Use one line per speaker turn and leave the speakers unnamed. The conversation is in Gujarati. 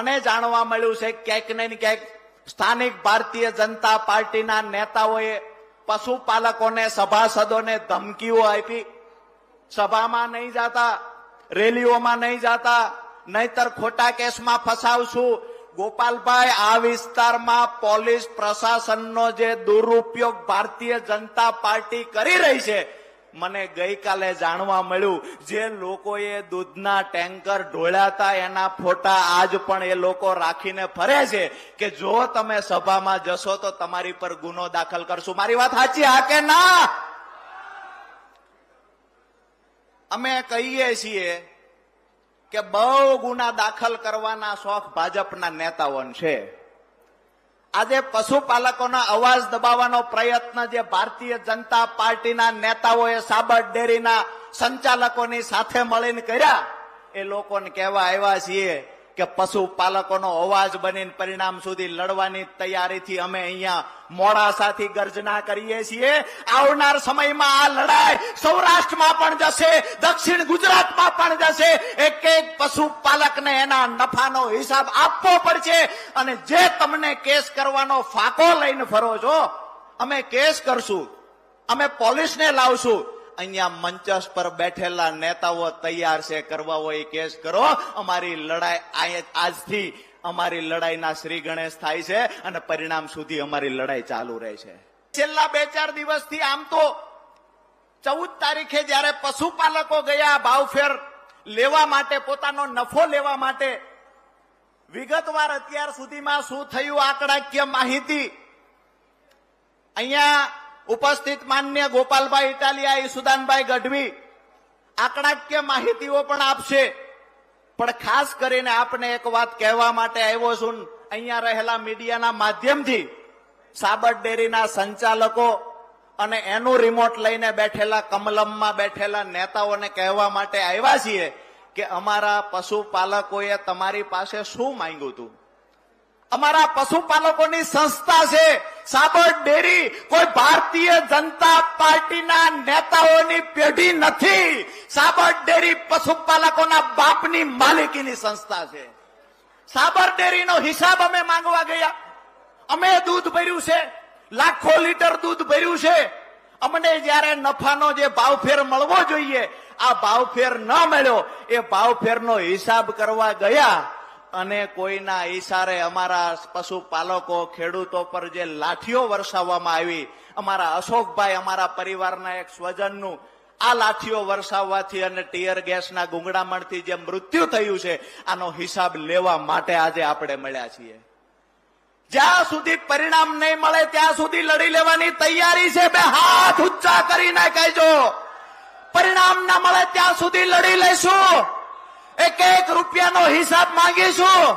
મને જાણવા મળ્યું છે ક્યાંક ને ક્યાંક સ્થાનિક ભારતીય જનતા પાર્ટીના નેતાઓએ પશુપાલકોને, સભાસદોને ધમકીઓ આપી. સભામાં નહીં જાતા, રેલીઓમાં નહીં જાતા, નહીતર ખોટા કેસમાં ફસાવશું. ગોપાલભાઈ, આ વિસ્તારમાં પોલીસ પ્રશાસનનો જે દુરુપયોગ ભારતીય જનતા પાર્ટી કરી રહી છે મને ગઈકાલે જાણવા મળ્યું, જે લોકોએ દૂધના ટેન્કર ઢોળ્યા હતા એના ફોટા આજ પણ એ લોકો રાખીને ફરે છે કે જો તમે સભામાં જશો તો તમારી પર ગુનો દાખલ કરશું. મારી વાત સાચી હા કે ના? અમે કહીએ છીએ કે બહુ ગુના દાખલ કરવાના શોખ ભાજપના નેતાઓને છે. આજે પશુપાલકોના અવાજ દબાવવાનો પ્રયત્ન જે ભારતીય જનતા પાર્ટીના નેતાઓએ સાબર ડેરીના સંચાલકોની સાથે મળીને કર્યા, એ લોકોને કહેવા આવ્યા છીએ કે પશુપાલકોનો અવાજ બનીને પરિણામ સુધી લડવાની તૈયારીથી અમે અહીંયા મોડાસાથી ગર્જના કરીએ છીએ. આવનાર સમયમાં આ લડાઈ સૌરાષ્ટ્રમાં પણ જશે, દક્ષિણ ગુજરાતમાં પણ જશે. એક એક પશુપાલકને એના નફાનો હિસાબ આપવો પડશે અને જે તમને કેસ કરવાનો ફાકો લઈને ફરો છો, અમે કેસ કરશું, અમે પોલીસને લાવશું. અહીંયા મંચસ પર બેઠેલા નેતાઓ તૈયાર છે. કરવા હોય કેસ કરો. અમારી લડાઈ આજથી અમારી લડાઈના શ્રી ગણેશ થાય છે અને પરિણામ સુધી અમારી લડાઈ ચાલુ રહે છે. છેલ્લા બે ચાર દિવસથી આમ તો ચૌદ તારીખે જયારે પશુપાલકો ગયા ભાવફેર લેવા માટે, પોતાનો નફો લેવા માટે, વિગતવાર અત્યાર સુધીમાં શું થયું આંકડાકીય માહિતી અહીંયા ઉપસ્થિત માન્ય ગોપાલભાઈ ઇટાલિયા ઈસુદાનભાઈ ગઢવી. આંકડાકીય માહિતીઓ પણ આપશે. પણ ખાસ કરીને આપને એક વાત કહેવા માટે આવ્યો છું. અહીંયા રહેલા મીડિયાના માધ્યમથી સાબર ડેરીના સંચાલકો અને એનું રિમોટ લઈને બેઠેલા કમલમમાં બેઠેલા નેતાઓને કહેવા માટે આવ્યા છીએ કે અમારા પશુપાલકોએ તમારી પાસે શું માંગ્યું હતું? અમારા પશુપાલકોની સંસ્થા છે. સાબર ડેરી કોઈ ભારતીય જનતા પાર્ટીના નેતાઓની પેઢી નથી. સાબર ડેરી પશુપાલકોના બાપની માલિકીની સંસ્થા છે. સાબર ડેરીનો હિસાબ અમે માંગવા ગયા. અમે દૂધ ભર્યું છે. લાખો લીટર દૂધ ભર્યું છે. અમને જયારે નફાનો જે ભાવફેર મળવો જોઈએ, આ ભાવફેર ન મળ્યો, એ ભાવફેરનો હિસાબ કરવા ગયા. અને કોઈના ઈશારે અમારા પશુપાલકો, ખેડૂતો પર જે લાઠીઓ વરસાવવામાં આવી, અમારા અશોકભાઈ, અમારા પરિવારના એક સ્વજનનું, આ લાઠીઓ વરસાવવાથી અને ટીયર ગેસના ગુંગળામણથી જે મૃત્યુ થયું છે, આનો હિસાબ લેવા માટે આજે આપણે મળ્યા છીએ. જ્યાં સુધી પરિણામ નહીં મળે, ત્યાં સુધી લડી લેવાની તૈયારી છે. બે હાથ ઊંચા કરીને કહેજો. પરિણામ ના મળે, ત્યાં સુધી લડી લઈશું. એક એક રૂપિયાનો હિસાબ માંગીશું.